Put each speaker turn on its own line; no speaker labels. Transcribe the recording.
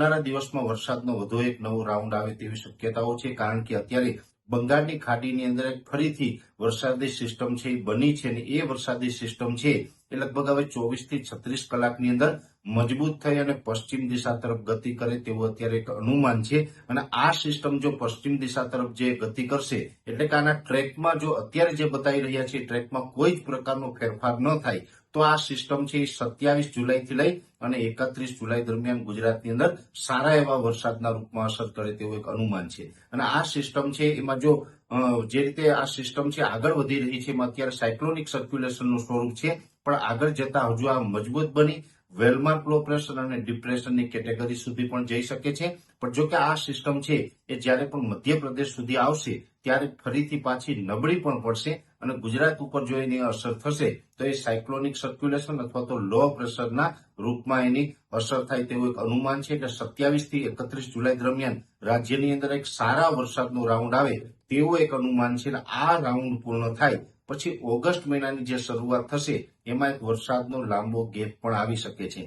આવનારા દિવસમાં વરસાદનો વધુ એક નવો રાઉન્ડ આવે તેવી શક્યતાઓ છે, કારણ કે અત્યારે બંગાળની ખાડીની અંદર ફરીથી વરસાદી સિસ્ટમ છે એ બની છે અને એ વરસાદી સિસ્ટમ છે એ લગભગ હવે ચોવીસથી છત્રીસ કલાકની અંદર મજબૂત થઈ અને પશ્ચિમ દિશા તરફ ગતિ કરે તેવું અત્યારે એક અનુમાન છે. અને આ સિસ્ટમ જો પશ્ચિમ દિશા તરફ જે ગતિ કરશે, એટલે કે આના ટ્રેકમાં જો અત્યારે જે બતાવી રહ્યા છે ટ્રેકમાં કોઈ જ પ્રકારનો ફેરફાર ન થાય તો આ સિસ્ટમ છે એ સત્યાવીસ જુલાઈથી લઈ અને એકત્રીસ જુલાઈ દરમિયાન ગુજરાતની અંદર સારા એવા વરસાદના રૂપમાં અસર કરે તેવું એક અનુમાન છે. અને આ સિસ્ટમ છે, એમાં જો જે રીતે આ સિસ્ટમ છે, આગળ વધી રહી છે, એમાં અત્યારે સાયક્લોનિક સર્ક્યુલેશનનું સ્વરૂપ છે, પણ આગળ જતા હજુ આ મજબૂત બની, વેલમાર્ક લો પ્રેશર અને ડિપ્રેશનની કેટેગરી સુધી પણ જઈ શકે છે. પણ જો કે આ સિસ્ટમ છે, એ જ્યારે પણ મધ્યપ્રદેશ સુધી આવશે ત્યારે ફરીથી પાછી નબળી પણ પડશે અને ગુજરાત ઉપર જો એની અસર થશે, તો એ સાયક્લોનિક સર્ક્યુલેશન અથવા તો લો પ્રેશરના રૂપમાં એની અસર થાય તેવું એક અનુમાન છે કે સત્યાવીસથી એકત્રીસ જુલાઈ દરમિયાન રાજ્યની અંદર એક સારા વરસાદનો રાઉન્ડ આવે તેવું એક અનુમાન છે આ રાઉન્ડ પૂર્ણ થાય પછી ઓગસ્ટ મહિનાની જે શરૂઆત થશે, એમાં એક વરસાદનો લાંબો ગેપ પણ આવી શકે છે.